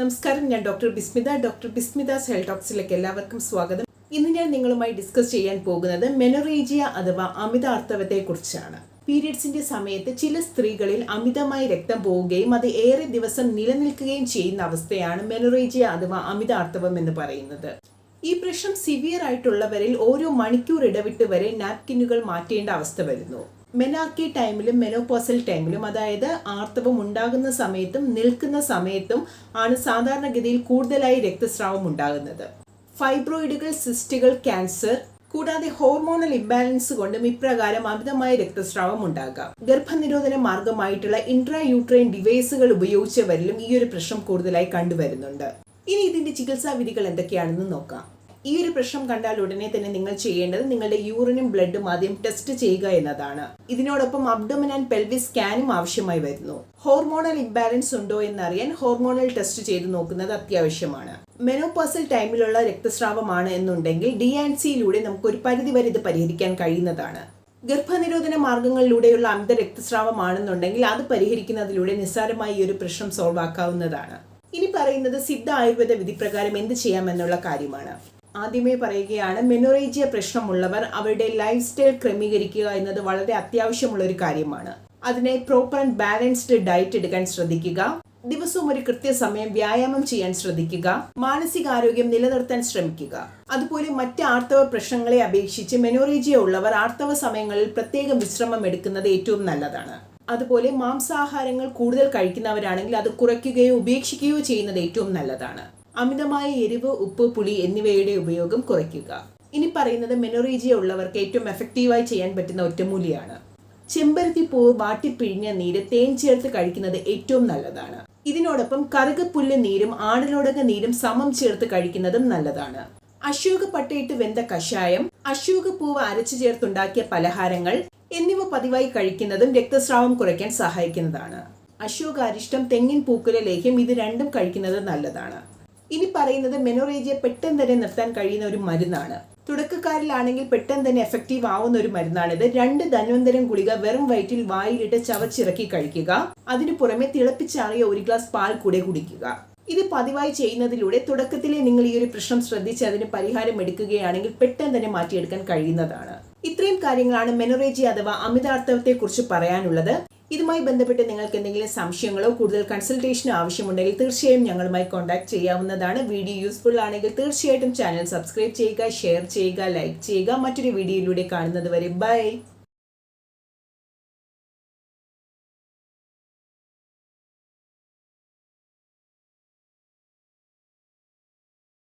നമസ്കാരം ഞാൻ doctor Bismitha. Doctor Bismitha's health ടോക്സിലേക്ക് എല്ലാവർക്കും സ്വാഗതം. ഇന്ന് ഞാൻ നിങ്ങളുമായി ഡിസ്കസ് ചെയ്യാൻ പോകുന്നത് മെനറേജിയ അഥവാ അമിതാർത്ഥവത്തെ കുറിച്ചാണ് പീരിയഡ്സിന്റെ സമയത്ത് ചില സ്ത്രീകളിൽ അമിതമായി രക്തം പോവുകയും അത് ഏറെ ദിവസം നിലനിൽക്കുകയും ചെയ്യുന്ന അവസ്ഥയാണ് മെനറേജിയ അഥവാ അമിതാർത്ഥവം എന്ന് പറയുന്നത്. ഈ പ്രശ്നം സിവിയർ ആയിട്ടുള്ളവരിൽ ഓരോ മണിക്കൂർ ഇടവിട്ട് വരെ നാപ്കിനുകൾ മാറ്റേണ്ട അവസ്ഥ വരുന്നു. മെനാർക്കി ടൈമിലും മെനോപോസൽ ടൈമിലും അതായത് ആർത്തവം ഉണ്ടാകുന്ന സമയത്തും നിൽക്കുന്ന സമയത്തും ആണ് സാധാരണഗതിയിൽ കൂടുതലായി രക്തസ്രാവം ഉണ്ടാകുന്നത്. ഫൈബ്രോയിഡുകൾ സിസ്റ്റുകൾ ക്യാൻസർ കൂടാതെ ഹോർമോണൽ ഇംബാലൻസ് കൊണ്ടും ഇപ്രകാരം അമിതമായ രക്തസ്രാവം ഉണ്ടാകാം. ഗർഭനിരോധന മാർഗമായിട്ടുള്ള ഇൻട്രാ യൂട്രൈൻ ഡിവൈസുകൾ ഉപയോഗിച്ചവരിലും ഈ ഒരു പ്രശ്നം കൂടുതലായി കണ്ടുവരുന്നുണ്ട്. ഇനി ഇതിന്റെ ചികിത്സാ വിധികൾ എന്തൊക്കെയാണെന്ന് നോക്കാം. ഈ ഒരു പ്രശ്നം കണ്ടാൽ ഉടനെ തന്നെ നിങ്ങൾ ചെയ്യേണ്ടത് നിങ്ങളുടെ യൂറിനും ബ്ലഡും ആദ്യം ടെസ്റ്റ് ചെയ്യുക എന്നതാണ്. ഇതിനോടൊപ്പം അബ്ഡോമിൻ ആൻഡ് പെൽവിസ് സ്കാനും ആവശ്യമായി വരുന്നു. ഹോർമോണൽ ഇംബാലൻസ് ഉണ്ടോ എന്നറിയാൻ ഹോർമോണൽ ടെസ്റ്റ് ചെയ്ത് നോക്കുന്നത് അത്യാവശ്യമാണ്. മെനോപോസൽ ടൈമിലുള്ള രക്തസ്രാവമാണ് എന്നുണ്ടെങ്കിൽ ഡി ആൻഡ് സിയിലൂടെ നമുക്ക് ഒരു പരിധിവരെ ഇത് പരിഹരിക്കാൻ കഴിയുന്നതാണ്. ഗർഭനിരോധന മാർഗങ്ങളിലൂടെയുള്ള അമിത രക്തസ്രാവമാണെന്നുണ്ടെങ്കിൽ അത് പരിഹരിക്കുന്നതിലൂടെ നിസ്സാരമായി ഈ ഒരു പ്രശ്നം സോൾവ് ആക്കാവുന്നതാണ്. ഇനി പറയുന്നത് സിദ്ധ ആയുർവേദ വിധിപ്രകാരം എന്ത് ചെയ്യാമെന്നുള്ള കാര്യമാണ്. ആദ്യമേ പറയുകയാണ് മെനോറേജിയ പ്രശ്നമുള്ളവർ അവരുടെ ലൈഫ് സ്റ്റൈൽ ക്രമീകരിക്കുക എന്നത് വളരെ അത്യാവശ്യമുള്ള ഒരു കാര്യമാണ്. അതിനെ പ്രോപ്പർ ആൻഡ് ബാലൻസ്ഡ് ഡയറ്റ് എടുക്കാൻ ശ്രദ്ധിക്കുക ദിവസവും ഒരു കൃത്യസമയം വ്യായാമം ചെയ്യാൻ ശ്രദ്ധിക്കുക മാനസികാരോഗ്യം നിലനിർത്താൻ ശ്രമിക്കുക. അതുപോലെ മറ്റ് ആർത്തവ പ്രശ്നങ്ങളെ അപേക്ഷിച്ച് മെനോറേജിയ ഉള്ളവർ ആർത്തവ സമയങ്ങളിൽ പ്രത്യേകം വിശ്രമം എടുക്കുന്നത് ഏറ്റവും നല്ലതാണ്. അതുപോലെ മാംസാഹാരങ്ങൾ കൂടുതൽ കഴിക്കുന്നവരാണെങ്കിൽ അത് കുറയ്ക്കുകയോ ഉപേക്ഷിക്കുകയോ ചെയ്യുന്നത് ഏറ്റവും നല്ലതാണ്. അമിതമായ എരിവ് ഉപ്പ് പുളി എന്നിവയുടെ ഉപയോഗം കുറയ്ക്കുക. ഇനി പറയുന്നത് മെനോറീജിയ ഉള്ളവർക്ക് ഏറ്റവും എഫക്റ്റീവായി ചെയ്യാൻ പറ്റുന്ന ഒറ്റമൂലിയാണ്. ചെമ്പരത്തി പൂവ് വാട്ടിപ്പിഴിഞ്ഞ നീര് തേൻ ചേർത്ത് കഴിക്കുന്നത് ഏറ്റവും നല്ലതാണ്. ഇതിനോടൊപ്പം കറുകപ്പുല്ല് നീരും ആടലോടക നീരും സമം ചേർത്ത് കഴിക്കുന്നതും നല്ലതാണ്. അശോക പട്ടയിട്ട് വെന്ത കഷായം അശോക പൂവ് അരച്ചു ചേർത്തുണ്ടാക്കിയ പലഹാരങ്ങൾ എന്നിവ പതിവായി കഴിക്കുന്നതും രക്തസ്രാവം കുറയ്ക്കാൻ സഹായിക്കുന്നതാണ്. അശോകാരിഷ്ടം തെങ്ങിൻ പൂക്കുല ലേഹ്യം ഇത് രണ്ടും കഴിക്കുന്നത് നല്ലതാണ്. ഇനി പറയുന്നത് മെനോറേജിയ പെട്ടെന്ന് തന്നെ നിർത്താൻ കഴിയുന്ന ഒരു മരുന്നാണ്. തുടക്കക്കാരിലാണെങ്കിൽ പെട്ടെന്ന് തന്നെ എഫക്റ്റീവ് ആവുന്ന ഒരു മരുന്നാണിത് രണ്ട് ധന്വന്തരം ഗുളിക വെറും വയറ്റിൽ വായിലിട്ട് ചവച്ചിറക്കി കഴിക്കുക. അതിനു പുറമെ തിളപ്പിച്ചാറിയ ഒരു ഗ്ലാസ് പാൽ കൂടെ കുടിക്കുക. ഇത് പതിവായി ചെയ്യുന്നതിലൂടെ തുടക്കത്തിലെ നിങ്ങൾ ഈ ഒരു പ്രശ്നം ശ്രദ്ധിച്ച് അതിന് പരിഹാരം എടുക്കുകയാണെങ്കിൽ പെട്ടെന്ന് തന്നെ മാറ്റിയെടുക്കാൻ കഴിയുന്നതാണ്. ഇത്രയും കാര്യങ്ങളാണ് മെനോറേജി അഥവാ അമിതാർത്ഥവത്തെ കുറിച്ച് പറയാനുള്ളത്. ഇതുമായി ബന്ധപ്പെട്ട് നിങ്ങൾക്ക് എന്തെങ്കിലും സംശയങ്ങളോ കൂടുതൽ കൺസൾട്ടേഷനോ ആവശ്യമുണ്ടെങ്കിൽ തീർച്ചയായും ഞങ്ങളുമായി കോൺടാക്ട് ചെയ്യാവുന്നതാണ്. വീഡിയോ യൂസ്ഫുൾ ആണെങ്കിൽ തീർച്ചയായിട്ടും ചാനൽ സബ്സ്ക്രൈബ് ചെയ്യുക ഷെയർ ചെയ്യുക ലൈക്ക് ചെയ്യുക. മറ്റൊരു വീഡിയോയിലൂടെ കാണുന്നത് വരെ. ബൈ